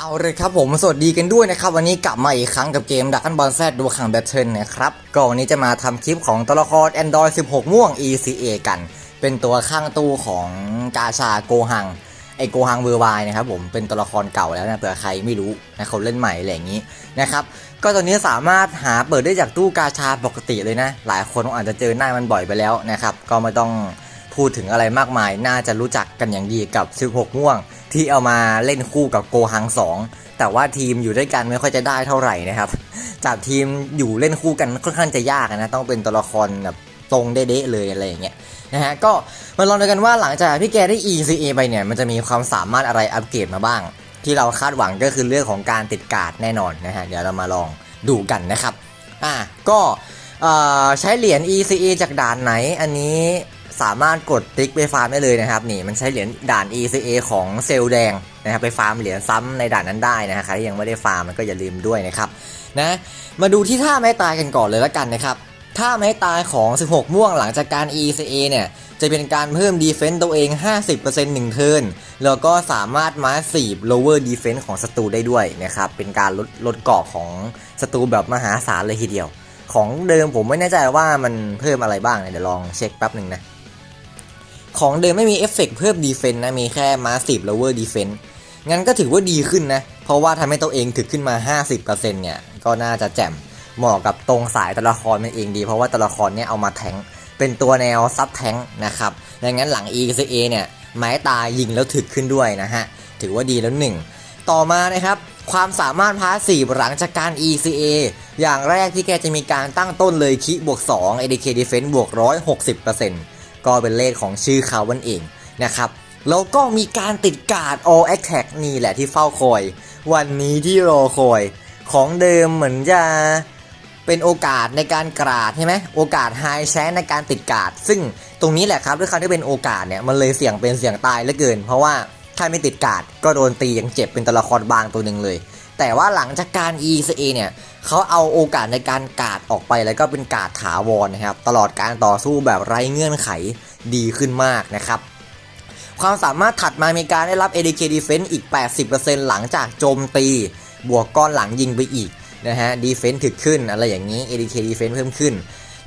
เอาเลยครับผมสวัสดีกันด้วยนะครับ วันนี้กลับมาอีกครั้งกับเกมดักกันบอลแซดดูขังแบทเทิลนะครับก็วันนี้จะมาทำคลิปของตัวละคร Android 16 ม่วง ECA กัน เป็นตัวข้างตู้ของกาชาโกหังไอโกหังเวอร์ไวนะครับผมเป็นตัวละครเก่าแล้วนะเผื่อใครไม่รู้นะเขาเล่นใหม่อะไรอย่างนี้นะครับก็ตัวนี้สามารถหาเปิดได้จากตู้กาชาปกติเลยนะ หลายคนอาจจะเจอหน้ามันบ่อยไปแล้วนะครับก็ไม่ต้อง พูดถึงอะไรมากมาย น่าจะรู้จักกันอย่างดีกับ 16ม่วง ที่เอามาเล่นคู่กับโกหัง 2 แต่ว่าทีมอยู่ด้วยกันไม่ค่อยจะได้เท่าไหร่นะครับจากทีมอยู่เล่นคู่กันค่อนข้างจะยากนะต้องเป็นตัวละครแบบตรงเด๊ะเลยอะไรอย่างเงี้ยนะฮะก็มาลองดูกันว่าหลังจากพี่แกได้ ECA ไปเนี่ยมันจะมีความสามารถอะไรอัปเกรดมาบ้าง ที่เราคาดหวังก็คือเรื่องของการติดการ์ดแน่นอนนะฮะเดี๋ยวเรามาลองดูกันนะครับอะก็เอ่อใช้เหรียญ ECA จากด่านไหนอันนี้ สามารถกดติ๊กไปฟาร์มได้เลยนะครับนี่มันใช้เหรียญด่าน ECA ของเซลแดงนะครับไปฟาร์มเหรียญซ้ำในด่านนั้นได้นะฮะใครที่ยังไม่ได้ฟาร์มมันก็อย่าลืมด้วยนะครับนะมาดูที่ท่าไม้ตายกันก่อนเลยละกันนะครับท่าไม้ตายของ 16 ม่วงหลังจากการ ECA เนี่ยจะเป็นการเพิ่มดีเฟนต์ตัวเอง 50%หนึ่งเทิร์นแล้วก็สามารถมาสีบ lower defense ของศัตรูได้ด้วยนะครับเป็นการลดลดเกาะของศัตรูแบบมหาศาลเลยทีเดียว ของเดิมผมไม่แน่ใจว่ามันเพิ่มอะไรบ้างเดี๋ยวลองเช็คแป๊บหนึ่งนะ ของเดิมไม่มีเอฟเฟกต์เพิ่มดีเฟนต์นะ มีแค่มาสีบ lower defense งั้นก็ถือว่าดีขึ้นนะ เพราะว่าทำให้ตัวเองถึกขึ้นมา 50%เนี่ย ก็น่าจะแจ่มเหมาะกับตรงสายตัวละครมันเองดี เพราะว่าตัวละครเนี่ยเอามาแทงเป็นตัวแนวซับแทงนะครับดังนั้นหลัง ECA เนี่ยไม้ตายยิงแล้วถึกขึ้นด้วยนะฮะ ถือว่าดีแล้วหนึ่งต่อมานะครับ ความสามารถพาสีหลังจากการ ECA อย่างแรกที่แกจะมีการตั้งต้นเลยคิบวก2 ADK Defense บวก160% ก็เป็นเลขของชื่อเขาวันเองนะครับแล้วก็มีการติดการ์ด All Attack นี่แหละที่เฝ้าคอย วันนี้ที่รอคอย ของเดิมเหมือนจะเป็นโอกาสในการกราดใช่ไหมโอกาสไฮแชนในการติดการ์ดซึ่งตรงนี้แหละครับด้วยความที่เป็นโอกาสเนี่ยมันเลยเสี่ยงเป็นเสี่ยงตายเหลือเกิน เพราะว่าถ้าไม่ติดการ์ดก็โดนตีอย่างเจ็บเป็นตัวละครบางตัวหนึ่งเลย แต่ว่าหลังจากการ ECA เนี่ยเขาเอาโอกาสในการกาดออกไปแล้วก็เป็นกาดถาวรนะครับ ตลอดการต่อสู้แบบไร้เงื่อนไขดีขึ้นมากนะครับความสามารถถัดมามีการได้รับ ADK Defense อีก 80%หลังจากโจมตี บวกก้อนหลังยิงไปอีกนะฮะ Defense ถึกขึ้นอะไรอย่างนี้ ADK Defense เพิ่มขึ้น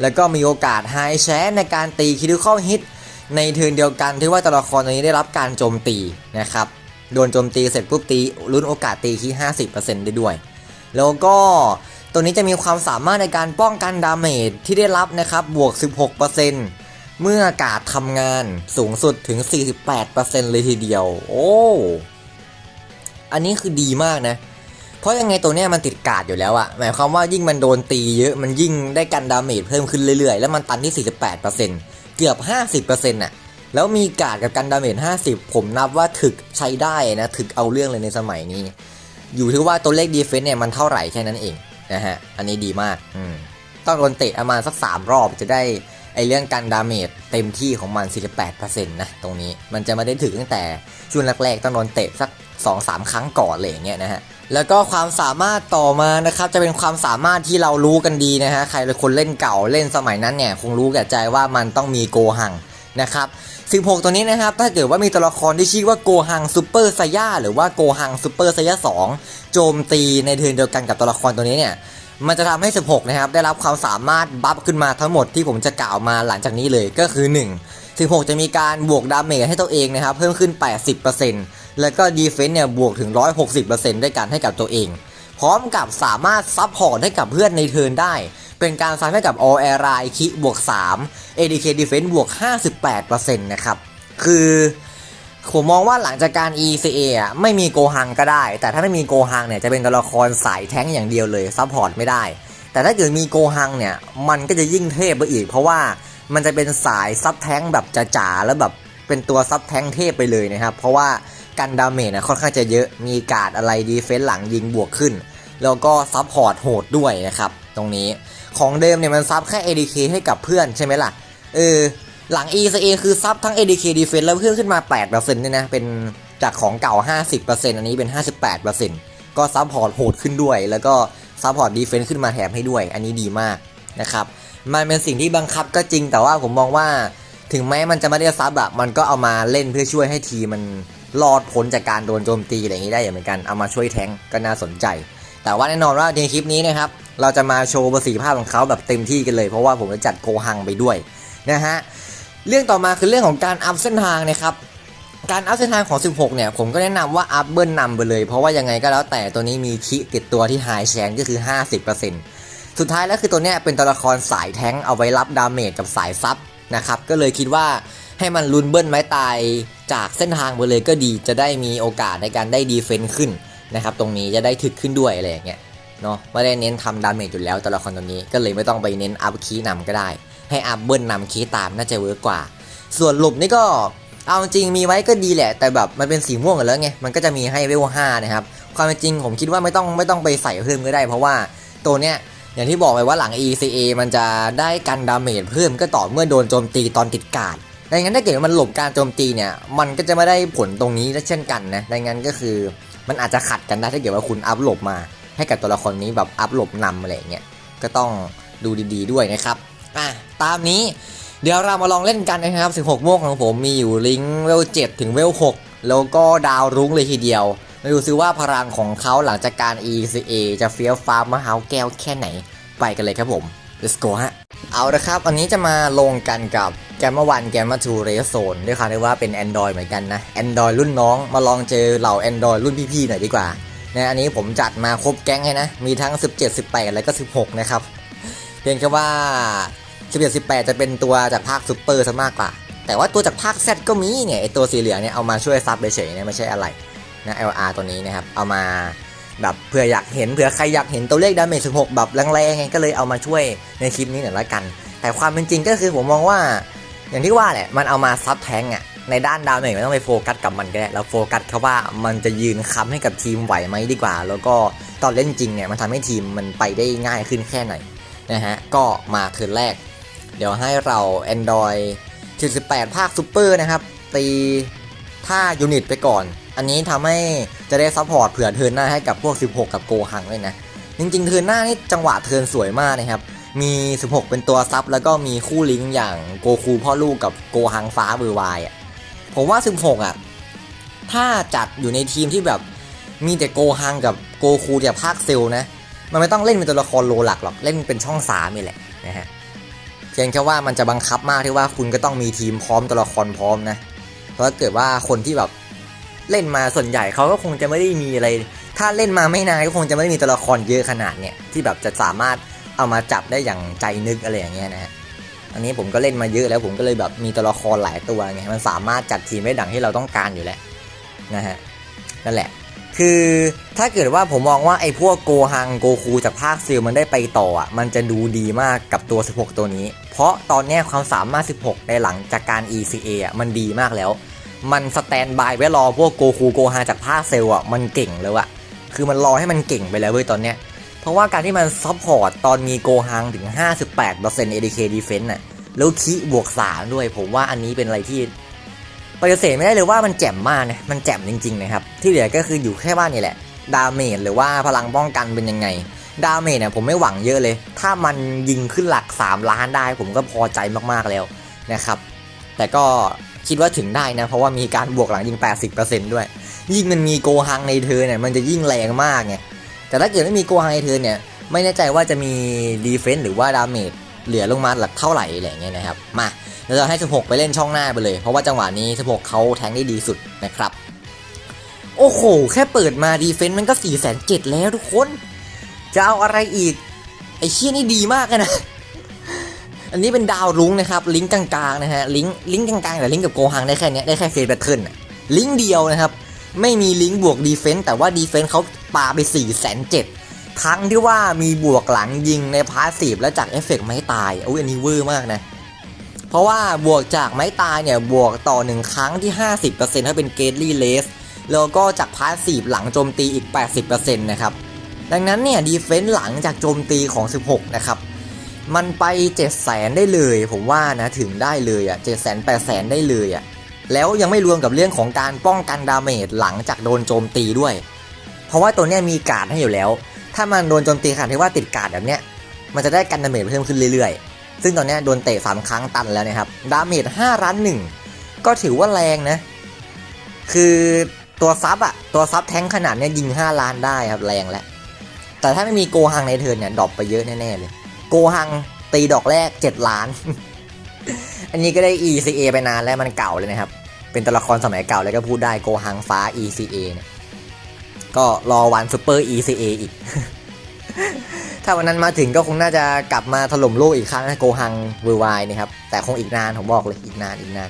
แล้วก็มีโอกาส High c h a n ในการตี Critical Hit ในเทิร์นเดียวกันที่ว่าตัวละครตัวนี้ได้รับการโจมตีนะครับ โดนโจมตีเสร็จปุ๊บตีลุ้นโอกาสตีที่50%ได้ด้วย แล้วก็ตัวนี้จะมีความสามารถในการป้องกันดาเมจที่ได้รับนะครับบวก 16%เมื่ออากาศทำงานสูงสุดถึง 48%เลยทีเดียว โอ้ อันนี้คือดีมากนะ เพราะยังไงตัวเนี้ยมันติดกาดอยู่แล้วอะหมายความว่ายิ่งมันโดนตีเยอะมันยิ่งได้กันดาเมจเพิ่มขึ้นเรื่อยๆ แล้วมันตันที่ 48%เกือบ 50%น่ะ แล้วมีการ์ดกับกันดาเมจ50 ผมนับว่าถึกใช้ได้นะ ถึกเอาเรื่องเลยในสมัยนี้ อยู่ที่ว่าตัวเลขดีเฟนต์เนี่ยมันเท่าไหร่แค่นั้นเองนะฮะ อันนี้ดีมากอืมต้องโดนเตะประมาณสัก 3 รอบจะได้ไอเรื่องการดาเมจเต็มที่ของมัน 48%นะตรงนี้มันจะไม่ได้ถึงตั้งแต่ช่วงแรกๆ ต้องโดนเตะสัก 2-3 ครั้งก่อนเลยอย่างเงี้ยนะฮะแล้วก็ความสามารถต่อมานะครับจะเป็นความสามารถที่เรารู้กันดีนะฮะใครเป็นคนเล่นเก่าเล่นสมัยนั้นเนี่ยคงรู้แก่ใจว่ามันต้องมีโกหังนะครับ 16 ตัวนี้นะครับ ถ้าเกิดว่ามีตัวละครที่ชื่อว่าโกหังซูเปอร์ไซย่าหรือว่าโกหังซูเปอร์ไซย่า2 โจมตีในเทิร์นเดียวกันกับตัวละครตัวนี้เนี่ย มันจะทำให้ 16 นะครับ ได้รับความสามารถบัฟขึ้นมาทั้งหมดที่ผมจะกล่าวมาหลังจากนี้เลยก็คือ 1 16 จะมีการบวกดาเมจให้ตัวเองนะครับ เพิ่มขึ้น 80%แล้วก็ดีเฟนต์เนี่ยบวกถึง 160%ด้วยกันให้กับตัวเอง พร้อมกับสามารถซับพอร์ตให้กับเพื่อนในเทิร์นได้ เป็นการซับให้กับ All Air r i คิบวก3 ADK Defense บวก 58%นะครับ คือผมมองว่าหลังจากการ ECA อะไม่มีโกฮังก็ได้ แต่ถ้าไม่มีโกฮังเนี่ยจะเป็นตัวละครสายแท้งอย่างเดียวเลยซับพอร์ตไม่ได้ แต่ถ้าเกิดมีโกฮังเนี่ยมันก็จะยิ่งเทพไปอีก เพราะว่ามันจะเป็นสายซับแท้งแบบจ๋าๆแล้วแบบเป็นตัวซับแท้งเทพไปเลยนะครับ เพราะว่ากันดาเมจนะค่อนข้างจะเยอะมีการ์ดอะไรดีเฟนส์หลังยิงบวกขึ้น แล้วก็ซับพอร์ตโหดด้วยนะครับตรงนี้ของเดิมเนี่ยมันซับแค่ ADK ให้กับเพื่อนใช่ไหมล่ะเออหลัง ECA คือซับทั้ง ADK Defense แล้วเพิ่มขึ้นมา 8%เนี่ยนะเป็นจากของเก่า 50%อันนี้เป็น 58%ก็ซับพอร์ตโหดขึ้นด้วย แล้วก็ซับพอร์ตดีเฟน s ์ขึ้นมาแถมให้ด้วย อันนี้ดีมากนะครับมันเป็นสิ่งที่บังคับก็จริงแต่ว่าผมมองว่า ถึงแม้มันจะไม่ได้ซับอะมันก็เอามาเล่นเพื่อช่วยให้ทีมมันรอดพ้นจากการโดนโจมตีอะไรอย่างนี้ได้เหมือนกันเอามาช่วยแทงก็น่าสนใจ แต่ว่าแน่นอนว่าในคลิปนี้นะครับ เราจะมาโชว์ประสิทธิภาพของเขาแบบเต็มที่กันเลย เพราะว่าผมจะจัดโกหังไปด้วยนะฮะ เรื่องต่อมาคือเรื่องของการอัพเส้นทางนะครับ การอัพเส้นทางของ 16 เนี่ย ผมก็แนะนำว่าอัพเบิ้ลนำไปเลย เพราะว่ายังไงก็แล้วแต่ตัวนี้มีคิติดตัวที่ไฮแชนก็คือ 50%สุดท้ายแล้วคือตัวเนี้ยเป็นตัวละครสายแท้งเอาไว้รับดาเมจกับสายซับนะครับ ก็เลยคิดว่าให้มันลุนเบิ้ลไม้ตายจากเส้นทางไปเลยก็ดี จะได้มีโอกาสในการได้ดีเฟนต์ขึ้น นะครับตรงนี้จะได้ถึกขึ้นด้วยอะไรอย่างเงี้ยเนาะไม่ได้เน้นทำดาเมจอยู่แล้วตัวละครตัวนี้ก็เลยไม่ต้องไปเน้นอัพคีย์นำก็ได้ ให้อัพเบิ้ลนำคีย์ตามน่าจะเวิร์กกว่า ส่วนหลบนี่ก็เอาจริงมีไว้ก็ดีแหละ แต่แบบมันเป็นสีม่วงกันแล้วไงมันก็จะมีให้เวลห้านะครับความเป็นจริงผมคิดว่าไม่ต้องไม่ต้องไปใส่เพิ่มก็ได้ เพราะว่าตัวเนี้ยอย่างที่บอกไปว่าหลัง ECA มันจะได้กันดาเมจเพิ่มก็ต่อเมื่อโดนโจมตีตอนติดการดังนั้นถ้าเกิดมันหลบการโจมตีเนี่ยมันก็จะไม่ได้ผลตรงนี้เช่นกันนะดังนั้นก็คือ มันอาจจะขัดกันได้ถ้าเกิดว่าคุณอัพหลบมา ให้กับตัวละครนี้แบบอัพหลบนำอะไรเงี้ยก็ต้องดูดีๆด้วยนะครับอะตามนี้เดี๋ยวเรามาลองเล่นกันนะครับ16โมงของผมมีอยู่ลิงก์เวล7ถึงเวล6แล้วก็ดาวรุ้งเลยทีเดียวมาดูซิว่าพลังของเขาหลังจากการ ECA จะเฟี้ยวฟ้ามหาแก้วแค่ไหนไปกันเลยครับผม let's go ฮะเอาละครับ อันนี้จะมาลงกันกับ แกมมาวันแกมมาทูเรสโซนด้วยความที่ว่าเป็น Android เหมือนกันนะ Android รุ่นน้องมาลองเจอเหล่า Android รุ่นพี่ๆหน่อยดีกว่านะอันนี้ผมจัดมาครบแก๊งให้นะ มีทั้ง 17 18 แล้วก็ 16 นะครับ เพียงแค่ว่า 17 18 จะเป็นตัวจากภาคซูเปอร์ซะมากกว่า แต่ว่าตัวจากภาค Z ก็มีเนี่ยไอตัวสีเหลืองเนี่ยเอามาช่วยซับเฉยๆเนี่ยไม่ใช่อะไรนะ LR ตัวนี้นะครับ เอามาแบบเผื่ออยากเห็นเผื่อใครอยากเห็นตัวเลขดาเมจ16 แบบแรงๆไงก็เลยเอามาช่วยในคลิปนี้หน่อยละกัน แต่ความเป็นจริงก็คือผมมองว่า อย่างที่ว่าแหละมันเอามาซับแทงอะในด้านดาวเมจไม่ต้องไปโฟกัสกับมันก็ได้แล้วโฟกัสเขาว่ามันจะยืนค้ำให้กับทีมไหวไหมดีกว่า แล้วก็ตอนเล่นจริงเนี่ยมันทำให้ทีมมันไปได้ง่ายขึ้นแค่ไหนนะฮะก็มาเทิร์นแรก เดี๋ยวให้เรา Android 48ภาคซูเปอร์นะครับตีท่ายูนิตไปก่อน อันนี้ทำให้จะได้ซัพพอร์ตเผื่อเทิร์นหน้าให้กับพวก 16 กับโกหังเลยนะจริงๆเทิร์นหน้านี่จังหวะเทิร์นสวยมากนะครับ มี 16 เป็นตัวซับ แล้วก็มีคู่ลิงก์อย่างโกคูพ่อลูกกับโกหังฟ้าเบอร์วายอะผมว่า 16 อะ ถ้าจัดอยู่ในทีมที่แบบมีแต่โกฮังกับโกคูจากภาคเซลนะ มันไม่ต้องเล่นเป็นตัวละครโลหลักหรอก เล่นเป็นช่องสามนี่แหละนะฮะเพียงแค่ว่ามันจะบังคับมากที่ว่าคุณก็ต้องมีทีมพร้อมตัวละครพร้อมนะ เพราะถ้าเกิดว่าคนที่แบบเล่นมาส่วนใหญ่เขาก็คงจะไม่ได้มีอะไร ถ้าเล่นมาไม่นานก็คงจะไม่ได้มีตัวละครเยอะขนาดเนี่ยที่แบบจะสามารถ เอามาจับได้อย่างใจนึกอะไรอย่างเงี้ยนะฮะอันนี้ผมก็เล่นมาเยอะแล้วผมก็เลยแบบมีตัวละครหลายตัวไงมันสามารถจัดทีมได้ดังที่เราต้องการอยู่แล้วนะฮะนั่นแหละ คือถ้าเกิดว่าผมมองว่าไอ้พวกโกฮังโกคูจากภาคซิลมันได้ไปต่ออะมันจะดูดีมากกับตัว 16 ตัวนี้ เพราะตอนเนี้ยความสามารถ 16 ในหลังจากการ ECA อะมันดีมากแล้ว มันสแตนบายไว้รอพวกโกคูโกฮังจากภาคเซลอะมันเก่งแล้วอะคือมันรอให้มันเก่งไปแล้วเว้ยตอนเนี้ย เพราะว่าการที่มันซัพพอร์ตตอนมีโกฮังถึง 58% ADK Defense น่ะแล้วคีบวก 3 ด้วย ผมว่าอันนี้เป็นอะไรที่ปฏิเสธไม่ได้เลยว่ามันแจ่มมากนะ มันแจ่มจริงๆนะครับ ที่เหลือก็คืออยู่แค่บ้านนี่แหละ ดาเมจหรือว่าพลังป้องกันเป็นยังไง ดาเมจเนี่ยผมไม่หวังเยอะเลย ถ้ามันยิงขึ้นหลัก 3 ล้านได้ ผมก็พอใจมากๆแล้วนะครับ แต่ก็คิดว่าถึงได้นะ เพราะว่ามีการบวกหลังยิง 80%ด้วย ยิ่งมันมีโกฮังในเธอเนี่ยมันจะยิ่งแรงมากไง แต่ถ้าเกิดไม่มีโกฮังในเธอเนี่ย ไม่แน่ใจว่าจะมีดีเฟนส์หรือว่าดาเมจเหลือลงมาหลักเท่าไหร่อะไรเงี้ยนะครับ มาเราจะให้ 16 ไปเล่นช่องหน้าไปเลย เพราะว่าจังหวะนี้ 16 เขาแทงได้ดีสุดนะครับ โอ้โห แค่เปิดมาดีเฟนส์มันก็4 7 0 0 0แล้วทุกคน จะเอาอะไรอีก ไอ้เชี่ยนี่ดีมากนะ อันนี้เป็นดาวรุ้งนะครับ ลิงก์กลางๆนะฮะ ลิงก์ลิงก์กลางๆแต่ลิงก์กับโกฮังได้แค่เนี้ยได้แค่เฟสแบทเทิลน่ะลิงก์เดียวนะครับ ไม่มีลิงก์บวกดีเฟนส์แต่ว่าดีเฟนส์เขาปาไป4 7 0 0ทั้งที่ว่ามีบวกหลังยิงในพาสซีฟและจากเอฟเฟกต์ไม้ตายอุ้ยอันนี้เวอร์มากนะ เพราะว่าบวกจากไม้ตายเนี่ยบวกต่อ 1 ครั้งที่ 50%ถ้าเป็นเกตลี่เลสแล้วก็จากพาสซีฟหลังโจมตีอีก 80%นะครับดังนั้นเนี่ยดีเฟนส์หลังจากโจมตีของ 16 นะครับ มันไป 7 0 0 0 0 0ได้เลย ผมว่านะถึงได้เลยอะ7 0 0 0 0 8 0 0 0ได้เลยอะ แล้วยังไม่รวมกับเรื่องของการป้องกันดาเมจหลังจากโดนโจมตีด้วย เพราะว่าตัวเนี้ยมีการ์ดให้อยู่แล้ว ถ้ามันโดนโจมตีขนาดที่ว่าติดการ์ดแบบเนี้ยมันจะได้กันดาเมจเพิ่มขึ้นเรื่อยๆ ซึ่งตอนนี้โดนเตะ 3 ครั้งตันแล้วนะครับ ดาเมจ5ล้านหนึ่งก็ถือว่าแรงนะ คือตัวซับอะตัวซับแท้งขนาดเนี้ยยิง 5 ล้านได้ครับแรงแล้ว แต่ถ้าไม่มีโกฮังในเทิร์นเนี่ยดรอปไปเยอะแน่ๆเลย โกฮังตีดอกแรก 7 ล้าน อันนี้ก็ได้ ECA ไปนานแล้วมันเก่าเลยนะครับ เป็นตัวละครสมัยเก่าแล้วก็พูดได้โกฮังฟ้า ECA เนี่ยก็รอวันซูเปอร์ ECA อีก ถ้าวันนั้นมาถึงก็คงน่าจะกลับมาถล่มโลกอีกครั้งนะโกฮังเวอร์ไวนะครับ แต่คงอีกนานผมบอกเลยอีกนานอีกนาน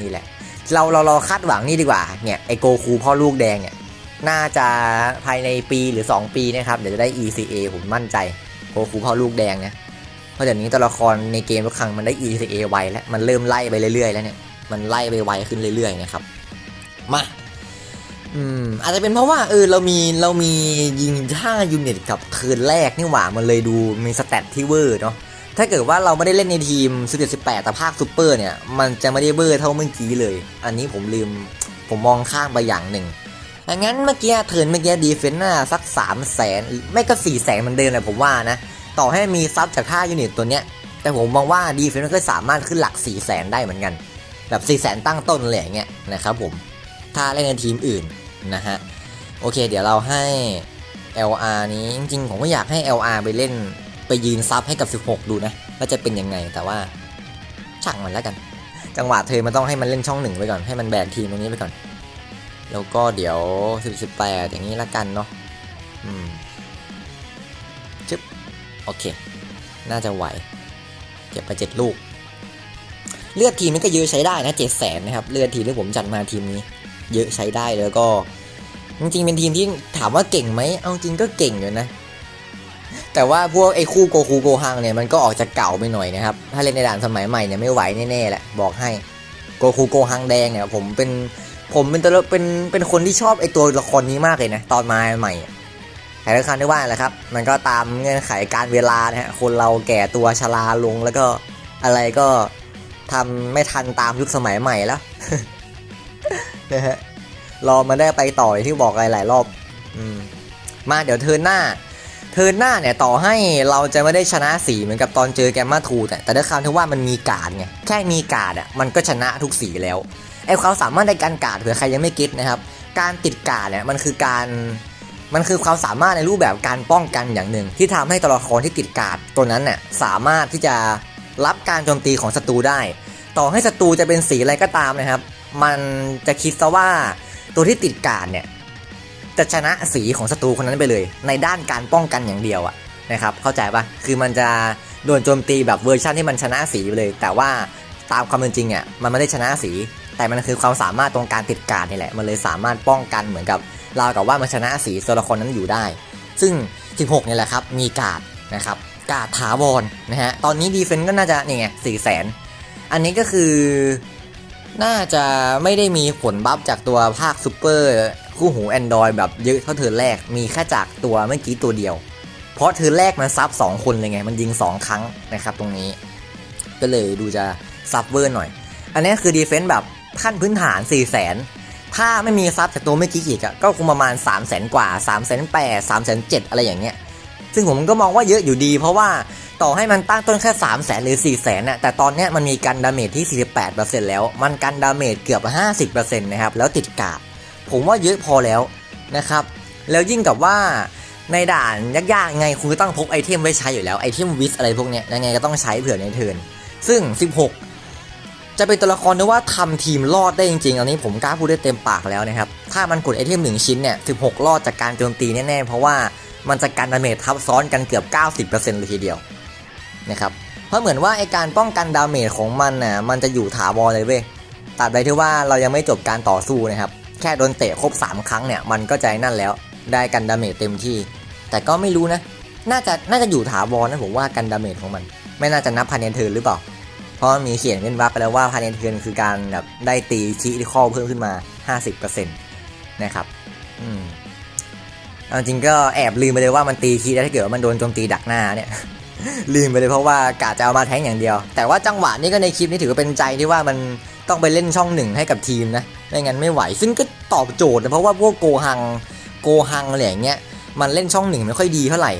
นี่แหละ เราเราเราคาดหวังนี่ดีกว่าเนี่ยไอโกคูพ่อลูกแดงเนี่ยน่าจะภายในปีหรือ 2 ปีนะครับเดี๋ยวจะได้ ECA ผมมั่นใจโกคูพ่อลูกแดงเนี่ยเพราะเดี๋ยวนี้ตัวละครในเกมทุกครั้งมันได้ ECA ไวแล้วมันเริ่มไล่ไปเรื่อยๆแล้วเนี่ย มันไล่ไปไวขึ้นเรื่อยๆนะครับมาอืมอาจจะเป็นเพราะว่าเออเรามีเรามียิงท่ายูนิตกับเทินแรกนี่หว่ามันเลยดูมีสแตทที่เวอร์เนาะถ้าเกิดว่าเราไม่ได้เล่นในทีม11 18แปดแต่ภาคซูเปอร์เนี่ย มันจะไม่ได้เบอร์เท่าเมื่อกี้เลย อันนี้ผมลืมผมมองข้ามไปอย่างหนึ่งดังนั้นเมื่อกี้เทินเมื่อกี้ดีเฟนน่าสัก3 0 0แสนไม่ก็4แสนมันเดิมเลยผมว่านะ ต่อให้มีซับจากค่ายูนิตตัวเนี้ยแต่ผมมองว่าดีเฟนก็สามารถขึ้นหลัก4 0 0แสนได้เหมือนกัน แบบ4 0 0แสนตั้งต้นเลยอย่างเงี้ยนะครับผม ถ้าเล่นในทีมอื่นนะฮะ โอเค เดี๋ยวเราให้ LR นี้จริงๆ ผมก็อยากให้ LR ไปเล่นไปยืนซับให้กับ 16 ดูนะว่าจะเป็นยังไงแต่ว่าช่างมันแล้วกัน จังหวะเธอมันต้องให้มันเล่นช่องหนึ่งไปก่อนให้มันแบกทีมตรงนี้ไปก่อน แล้วก็เดี๋ยว 10 18 อย่างนี้ละกันเนาะอืมชึบโอเค น่าจะไหว เก็บไป 7 ลูก เลือดทีมนี้ก็เยอะใช้ได้นะ7แสนนะครับเลือดทีมที่ผมจัดมาทีมนี้ เยอะใช้ได้แล้วก็จริงๆเป็นทีมที่ถามว่าเก่งไหมเอาจริงก็เก่งอยู่นะ แต่ว่าพวกไอ้คู่โกคูโกฮังเนี่ยมันก็ออกจะเก่าไปหน่อยนะครับ ถ้าเล่นในด่านสมัยใหม่เนี่ยไม่ไหวแน่ๆแหละบอกให้โกคูโกฮังแดงเนี่ยผมเป็นผมเป็นตัวเป็นเป็นคนที่ชอบไอ้ตัวละครนี้มากเลยนะตอนมาใหม่แต่ละคันได้ว่าแหละครับ มันก็ตามเงื่อนไขการเวลานะฮะคนเราแก่ตัวชราลงแล้วก็อะไรก็ ทำไม่ทันตามยุคสมัยใหม่แล้วนะฮะรอมาได้ไปต่อยที่บอกหลายๆรอบอืมมาเดี๋ยวเทินหน้า เทินหน้าเนี่ยต่อให้เราจะไม่ได้ชนะสีเหมือนกับตอนเจอแกมมาทูแต่แต่ด้วยความที่ว่ามันมีการ์ดไงแค่มีการ์ดอะมันก็ชนะทุกสีแล้วไอ้ความสามารถในการการ์ดเผื่อใครยังไม่เก็ตนะครับ การติดการ์ดเนี่ยมันคือการมันคือความสามารถในรูปแบบการป้องกันอย่างหนึ่ง ที่ทำให้ตัวละครที่ติดการ์ดตัวนั้นน่ะสามารถที่จะ รับการโจมตีของศัตรูได้ ต่อให้ศัตรูจะเป็นสีอะไรก็ตามนะครับ มันจะคิดซะว่าตัวที่ติดการ์ดเนี่ยจะชนะสีของศัตรูคนนั้นไปเลย ในด้านการป้องกันอย่างเดียวอะนะครับเข้าใจปะคือมันจะโดนโจมตีแบบเวอร์ชันที่มันชนะสีไปเลย แต่ว่าตามความเป็นจริงอะมันไม่ได้ชนะสี แต่มันคือความสามารถตรงการติดการ์ดนี่แหละ มันเลยสามารถป้องกันเหมือนกับราวกับว่ามันชนะสีตัวละครนั้นอยู่ได้ ซึ่ง 16เนี่ยแหละครับมีการ์ดนะครับ การ์ดถาวรนะฮะ ตอนนี้ดีเฟนต์ก็น่าจะนี่ไงสี่แสนอันนี้ก็คือน่าจะไม่ได้มีผลบัฟจากตัวภาคซูเปอร์คู่หู Android แบบเยอะเท่าเทิร์นแรกมีแค่จากตัวเมื่อกี้ตัวเดียว เพราะเทิร์นแรกมันซับ 2 คนเลยไง มันยิง 2 ครั้งนะครับตรงนี้ ก็เลยดูจะซับเวอร์หน่อย อันนี้คือดีเฟนต์แบบขั้นพื้นฐาน 4 0 0 0 0 0 ถ้าไม่มีซับจากตัวเมื่อกี้อีกอะก็คงประมาณ 3 0 0 0 0 0 กว่า3 0 0 0 0 8 3 0 0 0 0 อะไรอย่างเงี้ย ซึ่งผมก็มองว่าเยอะอยู่ดี เพราะว่าต่อให้มันตั้งต้นแค่ 3 0 0 0 0 0หรือ 4 0 0 0 0 0น่ะแต่ตอนนี้มันมีการดาเมจที่ 48%แล้ว มันกันดาเมจเกือบ 50%นะครับ แล้วติดกาดผมว่าเยอะพอแล้วนะครับ แล้วยิ่งกับว่าในด่านยากๆไงคุณก็ต้องพกไอเทมไว้ใช้อยู่แล้ว ไอเทมวิสอะไรพวกเนี้ยยังไงก็ต้องใช้เผื่อในเทินซึ่ง 16 จะเป็นตัวละครที่ว่าทำทีมรอดได้จริงๆอันนี้ผมกล้าพูดได้เต็มปากแล้วนะครับ ถ้ามันกดไอเทมหนึ่งชิ้นเนี่ย16 รอดจากการโจมตีแน่ๆ เพราะว่า มันจะกันดาเมจทับซ้อนกันเกือบ 90%เลยทีเดียวนะครับเพราะเหมือนว่าไอการป้องกันดาเมจของมันน่ะมันจะอยู่ถาวรเลยเว้ยตราบใดที่ว่าเรายังไม่จบการต่อสู้นะครับ แค่โดนเตะครบ 3 ครั้งเนี่ยมันก็ใจนั่นแล้ว ได้กันดาเมจเต็มที่ แต่ก็ไม่รู้นะ น่าจะน่าจะอยู่ถาวรนะผมว่ากันดาเมจของมัน ไม่น่าจะนับพันเนเทิร์นหรือเปล่า เพราะมีเขียนเป็นวับไปแล้วว่าพันเนเทิร์นคือการแบบได้ตีชีที่ข้อเพิ่มขึ้นมา 50%นะครับ อืม จริงก็แอบลืมไปเลยว่ามันตีคีได้ถ้าเกิดว่ามันโดนโจมตีดักหน้าเนี่ยลืมไปเลยเพราะว่ากะจะเอามาแทงอย่างเดียว แต่ว่าจังหวะนี้ก็ในคลิปนี้ถือว่าเป็นใจที่ว่ามันต้องไปเล่นช่องหนึ่งให้กับทีมนะไม่งั้นไม่ไหว ซึ่งก็ตอบโจทย์นะเพราะว่าพวกโกหังโกหังอะไรอย่างเงี้ยมันเล่นช่องหนึ่งไม่ค่อยดีเท่าไหร่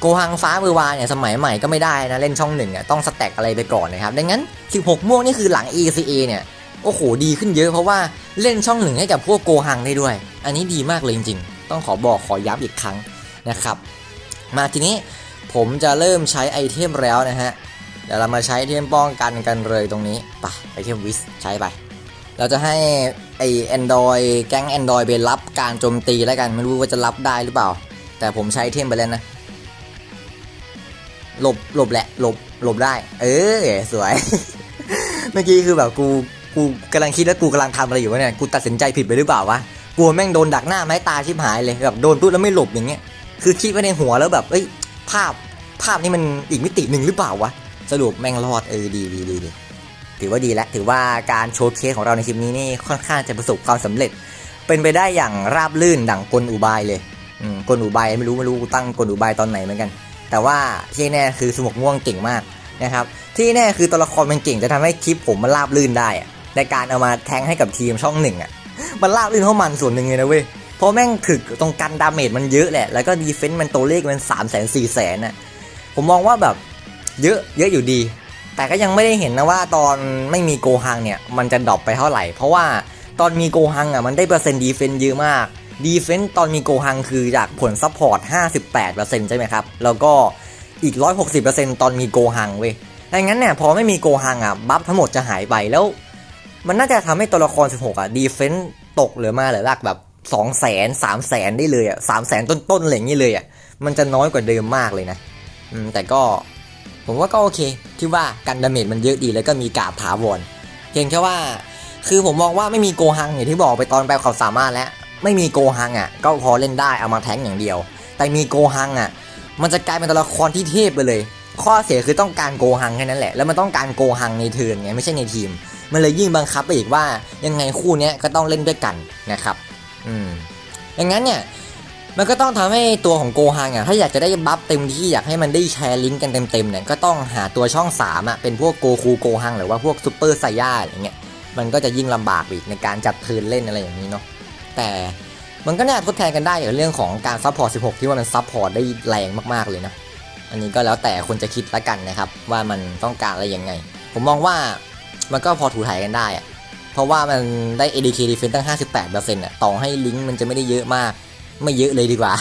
โกหังฟ้าเบอร์วาเนี่ยสมัยใหม่ก็ไม่ได้นะเล่นช่องหนึ่งอะต้องสแต็กอะไรไปก่อนนะครับดังนั้น 16 ม่วงนี่คือหลัง ECA เนี่ยโอ้โหดีขึ้นเยอะเพราะว่าเล่นช่องหนึ่งให้กับพวกโกหังได้ด้วย อันนี้ดีมากเลยจริงๆ ต้องขอบอกขอย้ำอีกครั้งนะครับ มาทีนี้ผมจะเริ่มใช้ไอเทมแล้วนะฮะเดี๋ยวเรามาใช้ไอเทมป้องกันกันเลยตรงนี้ไปไอเทมวิสใช้ไป เราจะให้ไอแอนดรอยแก๊งแอนดรอยไปรับการโจมตีแล้วกันไม่รู้ว่าจะรับได้หรือเปล่า แต่ผมใช้ไอเทมไปแล้วนะหลบหลบแหละหลบหลบได้ เออสวย เมื่อกี้คือแบบกูกูกำลังคิดแล้วกูกำลังทำอะไรอยู่วะเนี่ย กูตัดสินใจผิดไปหรือเปล่าวะ กลัวแม่งโดนดักหน้าไม้ตาชิบหายเลยแบบโดนปุ๊บแล้วไม่หลบอย่างเงี้ยคือคิดไว้ในหัวแล้วแบบเอ้ยภาพภาพนี้มันอีกมิติหนึ่งหรือเปล่าวะสรุปแม่งรอดเออดีดีดีดีถือว่าดีแล้วถือว่าการโชว์เคสของเราในคลิปนี้นี่ค่อนข้างจะประสบความสำเร็จ เป็นไปได้อย่างราบลื่นดั่งกลอุบายเลยกลอุบายไม่รู้ไม่รู้ตั้งกลอุบายตอนไหนเหมือนกัน แต่ว่าที่แน่คือสมกม่วงเก่งมากนะครับที่แน่คือตัวละครมันเก่งจะทำให้คลิปผมมันราบลื่นได้ในการเอามาแทงให้กับทีมช่องหนึ่งอะ มันราบลื่นเพราะมันส่วนหนึ่งเลยนะเว้ยเพราะแม่งถึกตรงกันดาเมจมันเยอะแหละ แล้วก็ดีเฟนต์มันตัวเลขมัน3 0 0 0 0 4 0 0 0 0อะผมมองว่าแบบเยอะเยอะอยู่ดี แต่ก็ยังไม่ได้เห็นนะว่าตอนไม่มีโกฮังเนี่ย มันจะดรอปไปเท่าไหร่ เพราะว่าตอนมีโกฮังอะมันได้เปอร์เซ็นต์ดีเฟนต์เยอะมากดีเฟนต์ตอนมีโกฮังคือจากผลซัพพอร์ต 58%ใช่ไหมครับ แล้วก็อีก 160%ตอนมีโกฮังเว้ยดังนั้นเนี่ยพอไม่มีโกฮังอะ บัฟทั้งหมดจะหายไปแล้ว มันน่าจะทำให้ตัวละคร 16 อะ ดีเฟนต์ตกเหลือมาเหลือหลักแบบ2 0 0 0 0 0 3 0 0 0 0ได้เลยอะ3 0 0 0 0 0ต้นๆอะไรอย่างนี้เลยอะมันจะน้อยกว่าเดิมมากเลยนะอืมแต่ก็ผมว่าก็โอเค ที่ว่ากันดาเมจมันเยอะดีแล้วก็มีกาบถาวรเพียงแค่ว่า คือผมมองว่าไม่มีโกหังอย่างที่บอกไปตอนแปลความสามารถแล้ว ไม่มีโกหังอะ ก็พอเล่นได้เอามาแทงอย่างเดียว แต่มีโกหังอะ มันจะกลายเป็นตัวละครที่เทพไปเลย ข้อเสียคือต้องการโกหังแค่นั้นแหละแล้วมันต้องการโกหังในเทิร์นไงไม่ใช่ในทีม มันเลยยิ่งบังคับไปอีกว่ายังไงคู่นี้ก็ต้องเล่นด้วยกันนะครับอืมดังนั้นเนี่ยมันก็ต้องทำให้ตัวของโกฮังอะถ้าอยากจะได้บัฟเต็มที่อยากให้มันได้แชร์ลิงก์กันเต็มๆเนี่ยก็ต้องหาตัวช่อง3อะเป็นพวกโกคูโกฮังหรือว่าพวกซูเปอร์ไซย่าอะไรเงี้ยมันก็จะยิ่งลำบากอีกในการจัดเทินเล่นอะไรอย่างนี้เนาะแต่มันก็น่าทดแทนกันได้กับเรื่องของการซัพพอร์ต 16 ที่ว่ามันซัพพอร์ตได้แรงมากๆเลยนะ อันนี้ก็แล้วแต่คนจะคิดละกันนะครับ ว่ามันต้องการอะไรยังไง ผมมองว่า มันก็พอถูถ่ายกันได้อะเพราะว่ามันได้ ADK defense ตั้ง 58%อะต่อให้ลิงก์มันจะไม่ได้เยอะมาก ไม่เยอะเลยดีกว่า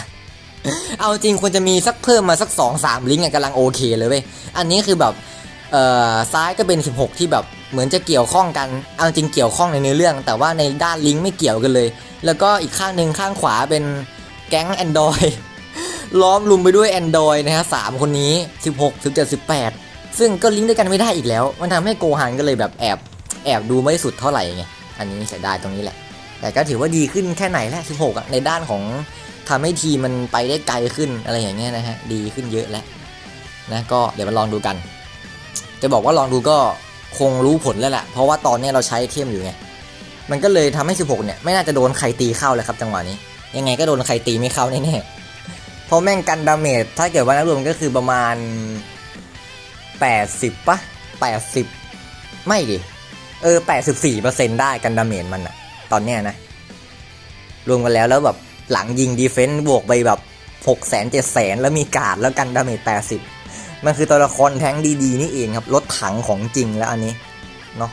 เอาจริงควรจะมีสักเพิ่มมาสัก 2 3 ลิงก์อะกำลังโอเคเลยเว้ย อันนี้คือแบบเอ่อซ้ายก็เป็น 16 ที่แบบเหมือนจะเกี่ยวข้องกัน เอาจริงเกี่ยวข้องในเนื้อเรื่อง แต่ว่าในด้านลิงก์ไม่เกี่ยวกันเลย แล้วก็อีกข้างหนึ่งข้างขวาเป็นแก๊ง Android ล้อมลุมไปด้วย Android นะฮะสามคนนี้ 16 17 18 ซึ่งก็ลิงก์ด้วยกันไม่ได้อีกแล้ว มันทำให้โกฮันก็เลยแบบแอบแอบดูไม่สุดเท่าไหร่ไง อันนี้เสียดายตรงนี้แหละ แต่ก็ถือว่าดีขึ้นแค่ไหนแล้ว16อะในด้านของทำให้ทีมมันไปได้ไกลขึ้นอะไรอย่างเงี้ยนะฮะ ดีขึ้นเยอะแล้วนะก็เดี๋ยวมาลองดูกัน จะบอกว่าลองดูก็คงรู้ผลแล้วแหละ เพราะว่าตอนนี้เราใช้เข้มอยู่ไง มันก็เลยทำให้ 16 เนี่ย ไม่น่าจะโดนใครตีเข้าเลยครับจังหวะนี้ ยังไงก็โดนใครตีไม่เข้าแน่ๆเพราะแม่งกันดาเมจถ้าเกิดว่านับรวมก็คือประมาณ 80ปะ80 ไม่ดิ เออ 84%ได้กันดาเมจมันอะตอนเนี้ยนะ รวมกันแล้วแล้วแบบหลังยิงดีเฟนต์บวกไปแบบ 6 0 0 0 0 7 0 0 0 แล้วมีการ์ดแล้วกันดาเมจ80 มันคือตัวละครแท้งดีๆ นี่เองครับ รถถังของจริงแล้วอันนี้เนาะ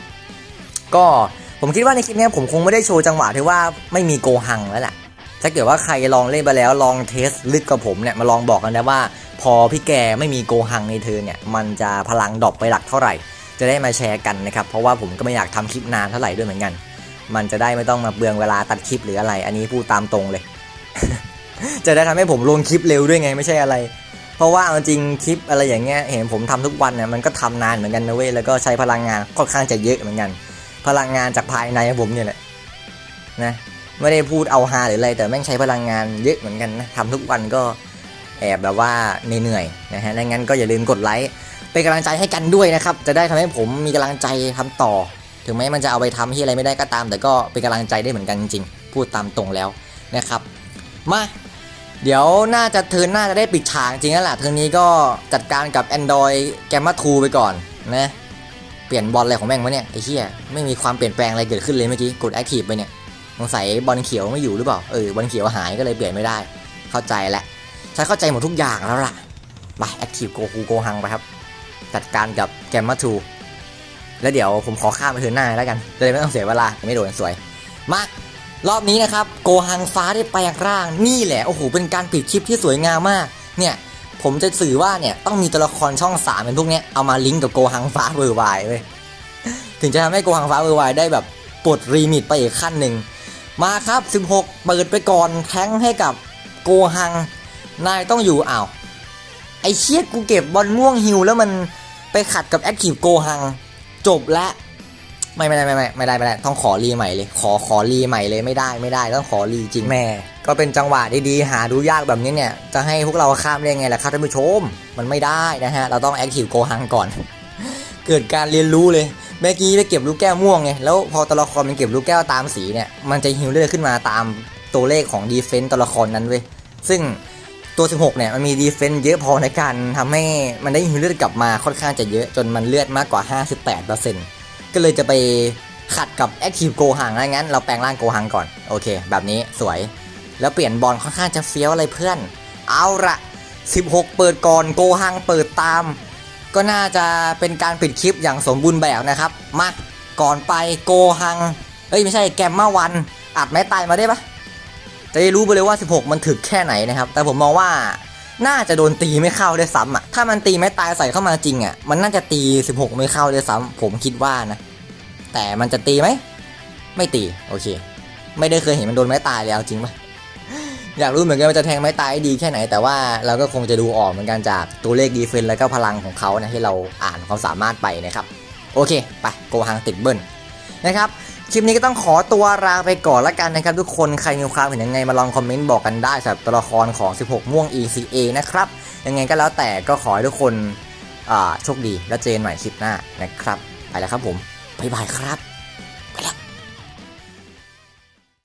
ก็ผมคิดว่าในคลิปนี้ผมคงไม่ได้โชว์จังหวะที่ว่าไม่มีโกหังแล้วแหละ ถ้าเกิดว่าใครลองเล่นไปแล้วลองเทสลึกกับผมเนี่ยมาลองบอกกันนะว่า พอพี่แกไม่มีโกหังในเธอเนี่ยมันจะพลังดรอปไปหลักเท่าไหร่ จะได้มาแชร์กันนะครับเพราะว่าผมก็ไม่อยากทำคลิปนานเท่าไหร่ด้วยเหมือนกัน มันจะได้ไม่ต้องมาเบืองเวลาตัดคลิปหรืออะไร อันนี้พูดตามตรงเลย จะได้ทำให้ผมลงคลิปเร็วด้วยไงไม่ใช่อะไร เพราะว่าเอาจริงคลิปอะไรอย่างเงี้ยเห็นผมทำทุกวันเนี่ยมันก็ทำนานเหมือนกันนะเว้ยแล้วก็ใช้พลังงานค่อนข้างจะเยอะเหมือนกัน พลังงานจากภายในผมเนี่ยแหละนะ ไม่ได้พูดเอาฮาหรืออะไร แต่แม่งใช้พลังงานเยอะเหมือนกันนะทำทุกวันก็แอบแบบว่าเหนื่อยๆนะฮะดังนั้นก็อย่าลืมกดไลค์เป็นกำลังใจให้กันด้วยนะครับ จะได้ทำให้ผมมีกำลังใจทำต่อ ถึงแม้มันจะเอาไปทำที่อะไรไม่ได้ก็ตาม แต่ก็เป็นกำลังใจได้เหมือนกันจริงๆพูดตามตรงแล้วนะครับมาเดี๋ยวน่าจะเทิร์นน่าจะได้ปิดฉากจริงแล้วแหละเทิร์นนี้ก็จัดการกับ Android g a m m a 2ไปก่อนนะเปลี่ยนบอลอะไรของแม่งวะเนี่ยไอ้เหี้ยไม่มีความเปลี่ยนแปลงอะไรเกิดขึ้นเลยเมื่อกี้กด Active ไปเนี่ย สงสัยบอลเขียวไม่อยู่หรือเปล่า เออบอลเขียวหายก็เลยเปลี่ยนไม่ได้ เข้าใจแล้วฉันเข้าใจหมดทุกอย่างแล้วล่ะไป Active โกคูโกฮังไปครับ จัดการกับ g a m m a 2แล้วเดี๋ยวผมขอข้ามไปเทินหน้าแล้วกันจะได้ไม่ต้องเสียเวลา ไม่โดนสวย มารอบนี้นะครับ โกหังฟ้าได้แปลงร่าง นี่แหละ โอ้โห เป็นการปิดคลิปที่สวยงามมาก เนี่ย ผมจะสื่อว่าเนี่ย ต้องมีตัวละครช่องสามเป็นพวกเนี้ยเอามาลิงก์กับโกหังฟ้าเวอร์ไวเว้ย ถึงจะทำให้โกหังฟ้าเวอร์ไวได้แบบปลดรีมิตไปอีกขั้นหนึ่ง มาครับ 16 เปิดไปก่อนแทงให้กับโกหัง นายต้องอยู่อ้าว ไอเชียกูเก็บบอลม่วงฮิวแล้วมันไปขัดกับแอคทีฟโกหัง จบแล้วไม่ไม่ได้ไม่ไม่ไม่ได้ไม่ได้ต้องขอรีใหม่เลย ขอขอรีใหม่เลยไม่ได้ไม่ได้ต้องขอรีจริงแม่ ก็เป็นจังหวะดีๆหาดูยากแบบนี้เนี่ย จะให้พวกเราข้ามได้ไงล่ะครับท่านผู้ชม มันไม่ได้นะฮะ เราต้องแอคทีฟโกหังก่อน เกิดการเรียนรู้เลย เมื่อกี้ไปเก็บลูกแก้วม่วงไงแล้วพอตัวละครมันเก็บลูกแก้วตามสีเนี่ยมันจะฮิวเลือดขึ้นมาตามตัวเลขของดีเฟนต์ตัวละครนั้นเว้ยซึ่งตัว 16 เนี่ยมันมีดีเฟนต์เยอะพอในการทำให้มันได้ฮิวเลือดกลับมาค่อนข้างจะเยอะจนมันเลือดมากกว่า 58%ก็เลยจะไปขัดกับ Active Go ห่างอะไรงั้น เราแปลงร่างโกหังก่อนโอเค แบบนี้สวย แล้วเปลี่ยนบอลค่อนข้างจะเฟี้ยวอะไรเพื่อน เอาละ16 เปิดก่อนโกหังเปิดตาม ก็น่าจะเป็นการปิดคลิปอย่างสมบูรณ์แบบนะครับ มาก่อนไปโกหัง เอ้ยไม่ใช่แกมมาวัน อัดไม้ตายมาได้ปะจะได้รู้ไปเลยว่า 16 มันถึกแค่ไหนนะครับ แต่ผมมองว่าน่าจะโดนตีไม่เข้าด้วยซ้ำอะ ถ้ามันตีไม่ตายใส่เข้ามาจริงอะ มันน่าจะตี 16 ไม่เข้าด้วยซ้ำผมคิดว่านะ แต่มันจะตีไหม ไม่ตี โอเค ไม่ได้เคยเห็นมันโดนไม้ตายเลยเอาจริงปะ อยากรู้เหมือนกันมันจะแทงไม้ตายด้ดีแค่ไหน แต่ว่าเราก็คงจะดูออกเหมือนกันจากตัวเลขดีเฟนแล้วก็พลังของเขานะที่เราอ่านความสามารถไปนะครับ โอเค ไปโกหังติดเบิ้ลนะครับคลิปนี้ก็ต้องขอตัวลาไปก่อนละกันนะครับ ทุกคนใครมีความเห็นยังไงมาลองคอมเมนต์บอกกันได้สำหรับตัวละครของ 16 ม่วง ECA นะครับ ยังไงก็แล้วแต่ก็ขอให้ทุกคนโชคดีและเจนใหม่คลิปหน้านะครับ ไปแล้วครับผม บ๊ายบายครับ